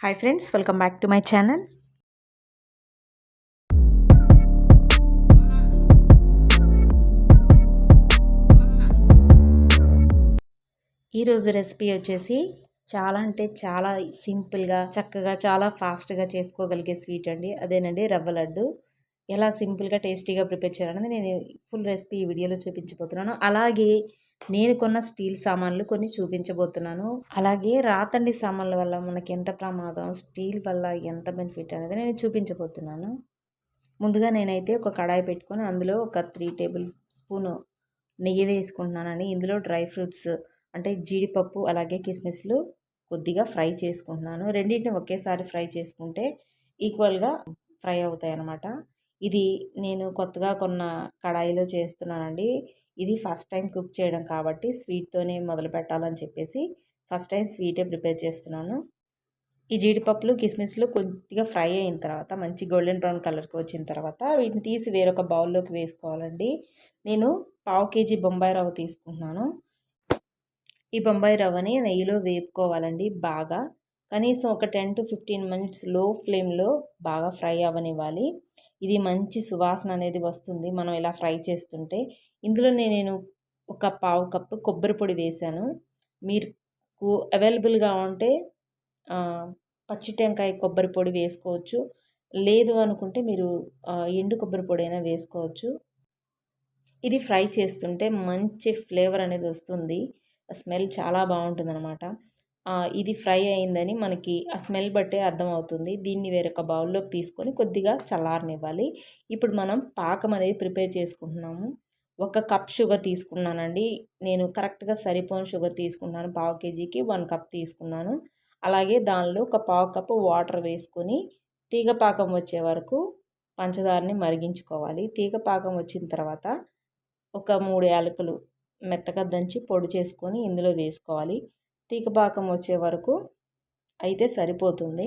Hi friends welcome back to my channel ఈరోజు recipe వచ్చేసి చాలా అంటే చాలా సింపుల్గా చక్కగా చాలా ఫాస్ట్గా చేసుకోగలిగే స్వీట్ అండి. అదేనండి రవ్వ లడ్డు. ఎలా సింపుల్గా టేస్టీగా ప్రిపేర్ చేయాలనేది నేను ఫుల్ రెసిపీ ఈ వీడియోలో చూపించబోతున్నాను. అలాగే నేను కొన్న స్టీల్ సామాన్లు కొన్ని చూపించబోతున్నాను. అలాగే రాతండి సామాన్ల వల్ల మనకి ఎంత ప్రమాదం స్టీల్ వల్ల ఎంత బెనిఫిట్ అనేది నేను చూపించబోతున్నాను. ముందుగా నేనైతే ఒక కడాయి పెట్టుకొని అందులో ఒక త్రీ టేబుల్ స్పూన్ నెయ్యి వేసుకుంటున్నానండి. ఇందులో డ్రై ఫ్రూట్స్ అంటే జీడిపప్పు అలాగే కిస్మిస్లు కొద్దిగా ఫ్రై చేసుకుంటున్నాను. రెండింటిని ఒకేసారి ఫ్రై చేసుకుంటే ఈక్వల్గా ఫ్రై అవుతాయి అన్నమాట ఇది నేను కొత్తగా కొన్న కడాయిలో చేస్తున్నానండి. ఇది ఫస్ట్ టైం కుక్ చేయడం కాబట్టి స్వీట్తోనే మొదలు పెట్టాలని చెప్పేసి ఫస్ట్ టైం స్వీటే ప్రిపేర్ చేస్తున్నాను. ఈ జీడిపప్పులు కిస్మిస్లు కొద్దిగా ఫ్రై అయిన తర్వాత మంచి గోల్డెన్ బ్రౌన్ కలర్కి వచ్చిన తర్వాత వీటిని తీసి వేరొక బౌల్లోకి వేసుకోవాలండి. నేను పావు కేజీ బొంబాయి రవ్వ తీసుకుంటున్నాను. ఈ బొంబాయి రవ్వని నెయ్యిలో వేపుకోవాలండి బాగా. కనీసం ఒక టెన్ టు ఫిఫ్టీన్ మినిట్స్లో ఫ్లేమ్లో బాగా ఫ్రై అవ్వనివ్వాలి. ఇది మంచి సువాసన అనేది వస్తుంది. మనం ఇలా ఫ్రై చేస్తుంటే ఇందులో నేను ఒక పావు కప్పు కొబ్బరి పొడి వేసాను. మీరు అవైలబుల్గా ఉంటే పచ్చి టెంకాయ కొబ్బరి పొడి వేసుకోవచ్చు. లేదు అనుకుంటే మీరు ఎండు కొబ్బరి పొడి అయినా వేసుకోవచ్చు. ఇది ఫ్రై చేస్తుంటే మంచి ఫ్లేవర్ అనేది వస్తుంది. స్మెల్ చాలా బాగుంటుంది అనమాట ఇది ఫ్రై అయిందని మనకి ఆ స్మెల్ బట్టే అర్థమవుతుంది. దీన్ని వేరొక బౌల్లోకి తీసుకొని కొద్దిగా చల్లారనివ్వాలి. ఇప్పుడు మనం పాకం అనేది ప్రిపేర్ చేసుకుంటున్నాము. ఒక కప్ షుగర్ తీసుకున్నానండి. నేను కరెక్ట్గా సరిపోని షుగర్ తీసుకున్నాను. పావు కేజీకి వన్ కప్ తీసుకున్నాను. అలాగే దానిలో ఒక పావు కప్పు వాటర్ వేసుకొని తీగ పాకం వచ్చే వరకు పంచదారని మరిగించుకోవాలి. తీగ పాకం వచ్చిన తర్వాత ఒక మూడు యాలకులు మెత్తగా దంచి పొడి చేసుకొని ఇందులో వేసుకోవాలి. తీగ పాకం వచ్చే వరకు అయితే సరిపోతుంది.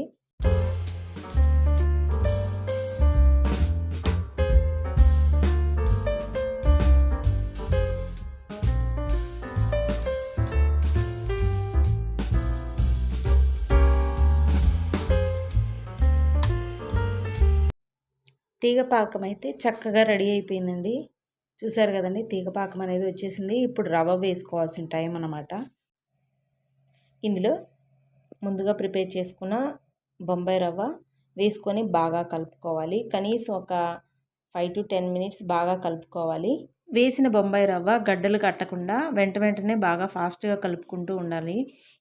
తీగ పాకం అయితే చక్కగా రెడీ అయిపోయిందండి. చూసారు కదండి తీగ పాకం అనేది వచ్చేసింది. ఇప్పుడు రవ్వ వేసుకోవాల్సిన టైం అన్నమాట. ఇందులో ముందుగా ప్రిపేర్ చేసుకున్న బొంబాయి రవ్వ వేసుకొని బాగా కలుపుకోవాలి. కనీసం ఒక ఫైవ్ టు టెన్ మినిట్స్ బాగా కలుపుకోవాలి. వేసిన బొంబాయి రవ్వ గడ్డలు కట్టకుండా వెంట వెంటనే బాగా ఫాస్ట్గా కలుపుకుంటూ ఉండాలి.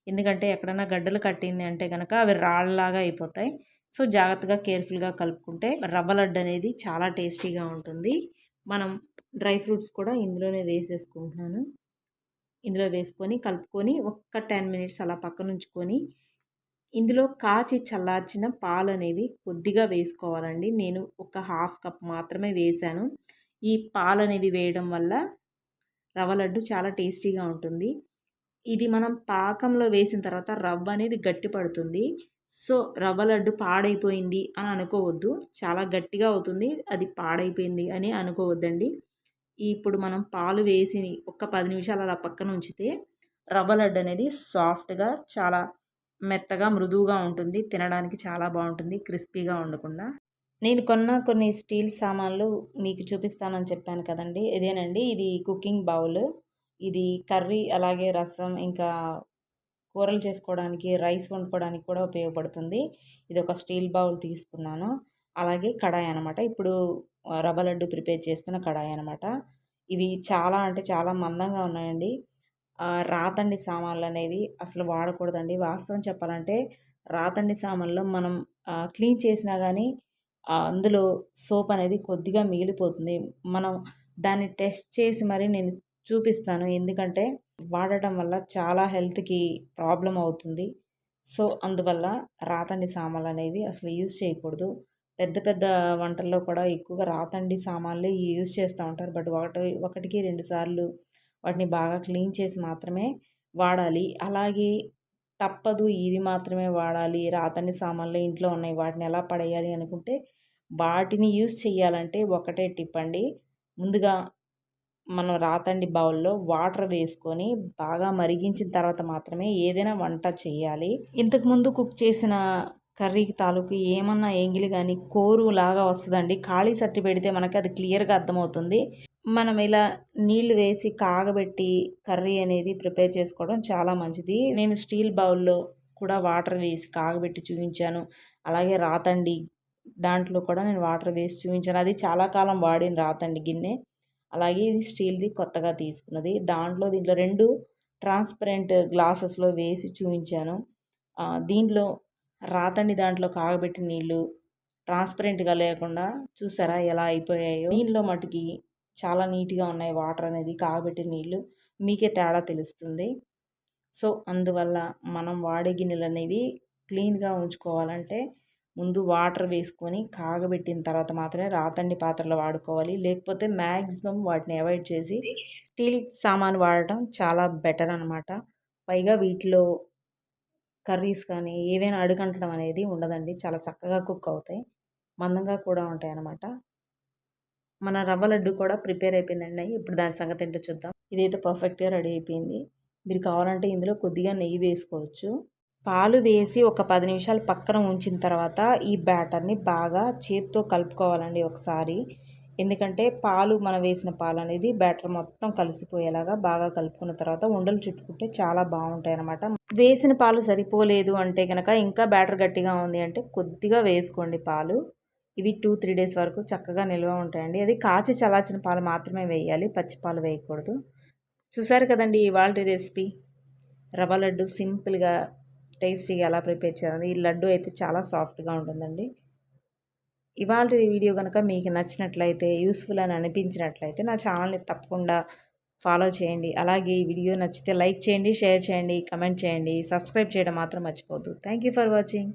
ఎందుకంటే ఎక్కడైనా గడ్డలు కట్టింది అంటే కనుక అవి రాళ్ళలాగా అయిపోతాయి. సో జాగ్రత్తగా కేర్ఫుల్గా కలుపుకుంటే రవ్వ లడ్డు అనేది చాలా టేస్టీగా ఉంటుంది. మనం డ్రై ఫ్రూట్స్ కూడా ఇందులోనే వేసేసుకుంటున్నాను. ఇందులో వేసుకొని కలుపుకొని ఒక్క టెన్ మినిట్స్ అలా పక్కన ఉంచుకొని ఇందులో కాచి చల్లార్చిన పాలు అనేవి కొద్దిగా వేసుకోవాలండి. నేను ఒక హాఫ్ కప్ మాత్రమే వేశాను. ఈ పాలు అనేవి వేయడం వల్ల రవ్వ లడ్డు చాలా టేస్టీగా ఉంటుంది. ఇది మనం పాకంలో వేసిన తర్వాత రవ్వ అనేది గట్టి పడుతుంది. సో రవ్వ లడ్డు పాడైపోయింది అని అనుకోవద్దు. చాలా గట్టిగా అవుతుంది. అది పాడైపోయింది అని అనుకోవద్దండి. ఇప్పుడు మనం పాలు వేసి ఒక్క పది నిమిషాలు అలా పక్కన ఉంచితే రవ్వ లడ్డు అనేది సాఫ్ట్గా చాలా మెత్తగా మృదువుగా ఉంటుంది. తినడానికి చాలా బాగుంటుంది. క్రిస్పీగా ఉండకుండా. నేను కొన్న కొన్ని స్టీల్ సామాన్లు మీకు చూపిస్తానని చెప్పాను కదండి. ఇదేనండి. ఇది కుకింగ్ బౌల్. ఇది కర్రీ అలాగే రసం ఇంకా కూరలు చేసుకోవడానికి రైస్ వండుకోవడానికి కూడా ఉపయోగపడుతుంది. ఇది ఒక స్టీల్ బౌల్ తీసుకున్నాను. అలాగే కడాయి అనమాట ఇప్పుడు రవ్వ లడ్డు ప్రిపేర్ చేస్తున్న కడాయి అనమాట ఇవి చాలా అంటే చాలా మందంగా ఉన్నాయండి. రాతండి సామాన్లు అనేవి అసలు వాడకూడదండి. వాస్తవం చెప్పాలంటే రాతండి సామాన్లో మనం క్లీన్ చేసినా కానీ అందులో సోప్ అనేది కొద్దిగా మిగిలిపోతుంది. మనం దాన్ని టెస్ట్ చేసి మరి నేను చూపిస్తాను. ఎందుకంటే వాడటం వల్ల చాలా హెల్త్కి ప్రాబ్లం అవుతుంది. సో అందువల్ల రాతండి సామాన్లు అనేవి అసలు యూజ్ చేయకూడదు. పెద్ద పెద్ద వంటల్లో కూడా ఎక్కువగా రాతండి సామాన్లు యూజ్ చేస్తూ ఉంటారు. బట్ ఒకటి ఒకటికి రెండు సార్లు వాటిని బాగా క్లీన్ చేసి మాత్రమే వాడాలి. అలాగే తప్పదు ఇవి మాత్రమే వాడాలి. రాతండి సామాన్లు ఇంట్లో ఉన్నాయి. వాటిని ఎలా పడేయాలి అనుకుంటే వాటిని యూజ్ చేయాలంటే ఒకటే టిప్ అండి. ముందుగా మనం రాతండి బౌల్లో వాటర్ వేసుకొని బాగా మరిగించిన తర్వాత మాత్రమే ఏదైనా వంట చేయాలి. ఇంతకుముందు కుక్ చేసిన కర్రీకి తాలూకు ఏమన్నా ఎంగిలి కానీ కోరు లాగా వస్తుందండి. ఖాళీ సట్టి పెడితే మనకి అది క్లియర్గా అర్థమవుతుంది. మనం ఇలా నీళ్ళు వేసి కాగబెట్టి కర్రీ అనేది ప్రిపేర్ చేసుకోవడం చాలా మంచిది. నేను స్టీల్ బౌల్లో కూడా వాటర్ వేసి కాగబెట్టి చూపించాను. అలాగే రాతండి దాంట్లో కూడా నేను వాటర్ వేసి చూపించాను. అది చాలా కాలం వాడిన రాతండి గిన్నె. అలాగే ఇది స్టీల్ది కొత్తగా తీసుకున్నది. దాంట్లో దీంట్లో రెండు ట్రాన్స్పరెంట్ గ్లాసెస్లో వేసి చూపించాను. దీంట్లో రాతండి దాంట్లో కాగబెట్టిన నీళ్ళు ట్రాన్స్పరెంట్గా లేకుండా చూసారా ఎలా అయిపోయాయో? దీనిలో మటుకి చాలా నీట్గా ఉన్నాయి వాటర్ అనేది కాగబెట్టిన నీళ్ళు. మీకే తేడా తెలుస్తుంది. సో అందువల్ల మనం వాడే గిన్నెలు అనేవి క్లీన్గా ఉంచుకోవాలంటే ముందు వాటర్ వేసుకొని కాగబెట్టిన తర్వాత మాత్రమే రాతండి పాత్రలు వాడుకోవాలి. లేకపోతే మ్యాక్సిమం వాటిని అవాయిడ్ చేసి స్టీల్ సామాన్ వాడటం చాలా బెటర్ అనమాట పైగా వీటిలో కర్రీస్ కానీ ఏవైనా అడుగంటడం అనేది ఉండదండి. చాలా చక్కగా కుక్ అవుతాయి. మందంగా కూడా ఉంటాయి అన్నమాట. మన రవ్వ లడ్డు కూడా ప్రిపేర్ అయిపోయిందండి. ఇప్పుడు దాని సంగతి ఏంటో చూద్దాం. ఇదైతే పర్ఫెక్ట్గా రెడీ అయిపోయింది. మీరు కావాలంటే ఇందులో కొద్దిగా నెయ్యి వేసుకోవచ్చు. పాలు వేసి ఒక పది నిమిషాలు పక్కన ఉంచిన తర్వాత ఈ బ్యాటర్ని బాగా చేత్తో కలుపుకోవాలండి ఒకసారి. ఎందుకంటే పాలు మనం వేసిన పాలు అనేది బ్యాటర్ మొత్తం కలిసిపోయేలాగా బాగా కలుపుకున్న తర్వాత ఉండలు చుట్టుకుంటే చాలా బాగుంటాయి అన్నమాట వేసిన పాలు సరిపోలేదు అంటే కనుక ఇంకా బ్యాటర్ గట్టిగా ఉంది అంటే కొద్దిగా వేసుకోండి పాలు. ఇవి టూ త్రీ డేస్ వరకు చక్కగా నిల్వ ఉంటాయండి. అది కాచి చల్లార్చిన పాలు మాత్రమే వేయాలి పచ్చి పాలు వేయకూడదు. చూసారు కదండి ఇవాళ రెసిపీ? రవ్వ లడ్డు సింపుల్గా టేస్టీగా ఎలా ప్రిపేర్ చేయాలి ఈ లడ్డు అయితే చాలా సాఫ్ట్గా ఉంటుందండి. ఇవాళ వీడియో కనుక మీకు నచ్చినట్లయితే యూస్ఫుల్ అని అనిపించినట్లయితే నా ఛానల్ని తప్పకుండా ఫాలో చేయండి. అలాగే ఈ వీడియో నచ్చితే లైక్ చేయండి షేర్ చేయండి కమెంట్ చేయండి. సబ్స్క్రైబ్ చేయడం మాత్రం మర్చిపోద్దు థ్యాంక్ ఫర్ వాచింగ్.